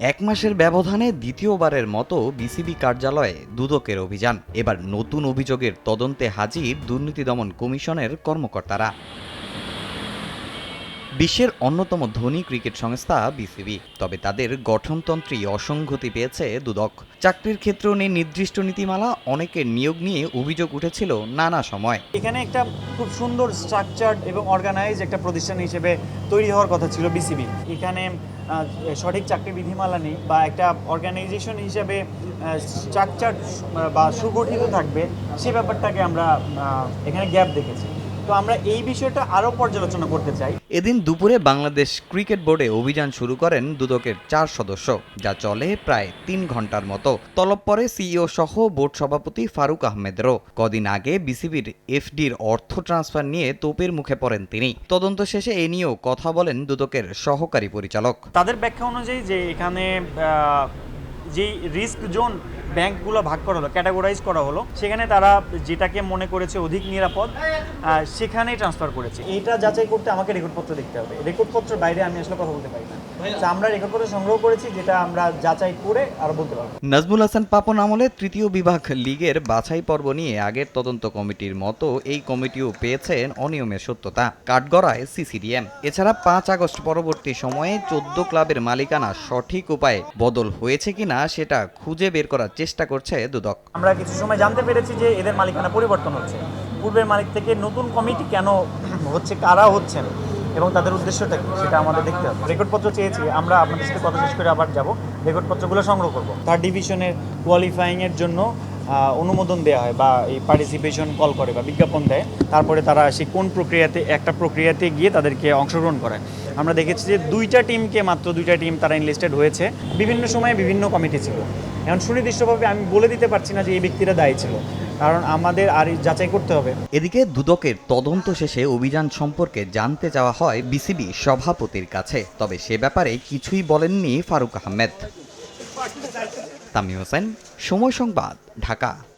এক মাসের ব্যবধানে দ্বিতীয়বারের মতো বিসিবি কার্যালয়ে দুদকের অভিযান। এবার নতুন অভিযোগের তদন্তে হাজির দুর্নীতি দমন কমিশনের কর্মকর্তারা। বিশ্বের অন্যতম ধনী ক্রিকেট সংস্থা বিসিবি। তবে তাদের গঠনতন্ত্রী অসংগতি পেয়েছে দুদক। চাকরির ক্ষেত্রেও নেই নির্দিষ্ট নীতিমালা, অনেকের নিয়োগ নিয়ে অভিযোগ উঠেছিল নানা সময়। এখানে একটা খুব সুন্দর স্ট্রাকচার্ড এবং অর্গানাইজ একটা প্রতিষ্ঠান হিসেবে তৈরি হওয়ার কথা ছিল বিসিবি। এখানে সঠিক চাকরি বিধিমালা নেই বা একটা অর্গানাইজেশন হিসেবে স্ট্রাকচার বা সুগঠিত থাকবে, সে ব্যাপারটাকে আমরা এখানে গ্যাপ দেখেছি। তো আমরা এই বিষয়টা আরও পর্যালোচনা করতে চাই। এদিন দুপুরে বাংলাদেশ ক্রিকেট বোর্ডে অভিযান শুরু করেন দুদকের চার সদস্য যা চলে প্রায় তিন ঘণ্টার মতো। তলব পরে সিইও সহ বোর্ড সভাপতি ফারুক আহমেদেরও। কদিন আগে বিসিবির এফডির অর্থ ট্রান্সফার নিয়ে তোপের মুখে পড়েন তিনি। তদন্ত শেষে এ নিয়েও কথা বলেন দুদকের সহকারী পরিচালক। তাদের ব্যাখ্যা অনুযায়ী যে এখানে যেই রিস্ক জোন ব্যাংকগুলো ভাগ করা হলো ক্যাটাগরাইজ করা হলো, সেখানে তারা যেটাকে মনে করেছে অধিক নিরাপদ সেখানেই ট্রান্সফার করেছে। এটা যাচাই করতে আমাকে রেকর্ডপত্র দেখতে হবে। রেকর্ডপত্রের বাইরে আমি আসলে কথা বলতে পারি না। আমরা রেকর্ডপত্র সংগ্রহ করেছি যেটা আমরা যাচাই করে আর বলতে পারব। নাজমুল হাসান পাপন আমলে তৃতীয় বিভাগ লিগের বাছাই পর্ব নিয়ে আগের তদন্ত কমিটির মতো এই কমিটিও পেয়েছেন অনিয়মের সত্যতা। কাঠগড়ায় সিসিডিএম। এছাড়া পাঁচ আগস্ট পরবর্তী সময়ে চোদ্দ ক্লাবের মালিকানা সঠিক উপায়ে বদল হয়েছে কিনা সেটা খুঁজে বের করার চেষ্টা করছে দুদক। আমরা কিছু সময় জানতে পেরেছি যে এদের মালিকানা পরিবর্তন হচ্ছে। পূর্বের মালিক থেকে নতুন কমিটি কেন হচ্ছে কারা হচ্ছেন? এবং তাদের উদ্দেশ্যটা কি? সেটা আমাদের দেখতে হবে। রেকর্ডপত্র চেয়েছি, আমরা আপনাদের সাথে কথা শেষ করে আবার যাব। রেকর্ডপত্রগুলো সংগ্রহ করব। থার্ড ডিভিশনের কোয়ালিফাইংয়ের জন্য অনুমোদন দেওয়া হয় বা এই পার্টিসিপেশন কল করে বা বিজ্ঞাপন দেয়। তারপরে তারা সেই কোন প্রক্রিয়াতে, একটা প্রক্রিয়াতে গিয়ে তাদেরকে অংশগ্রহণ করে আমরা দেখেছি যে দুইটা টিমকে মাত্র, দুইটা টিম তারা ইনলিস্টেড হয়েছে। বিভিন্ন সময়ে বিভিন্ন কমিটি ছিল। এখন সুনির্দিষ্টভাবে আমি বলে দিতে পারছি না যে এই ব্যক্তিরা দায়ী ছিল। কারণ আমাদের আর যাচাই করতে হবে। এদিকে দুদকের তদন্ত শেষে অভিযান সম্পর্কে জানতে চাওয়া হয় বিসিবি সভাপতির কাছে, তবে সে ব্যাপারে কিছুই বলেননি ফারুক আহমেদ। তামিম হোসেন, সময় সংবাদ, ঢাকা।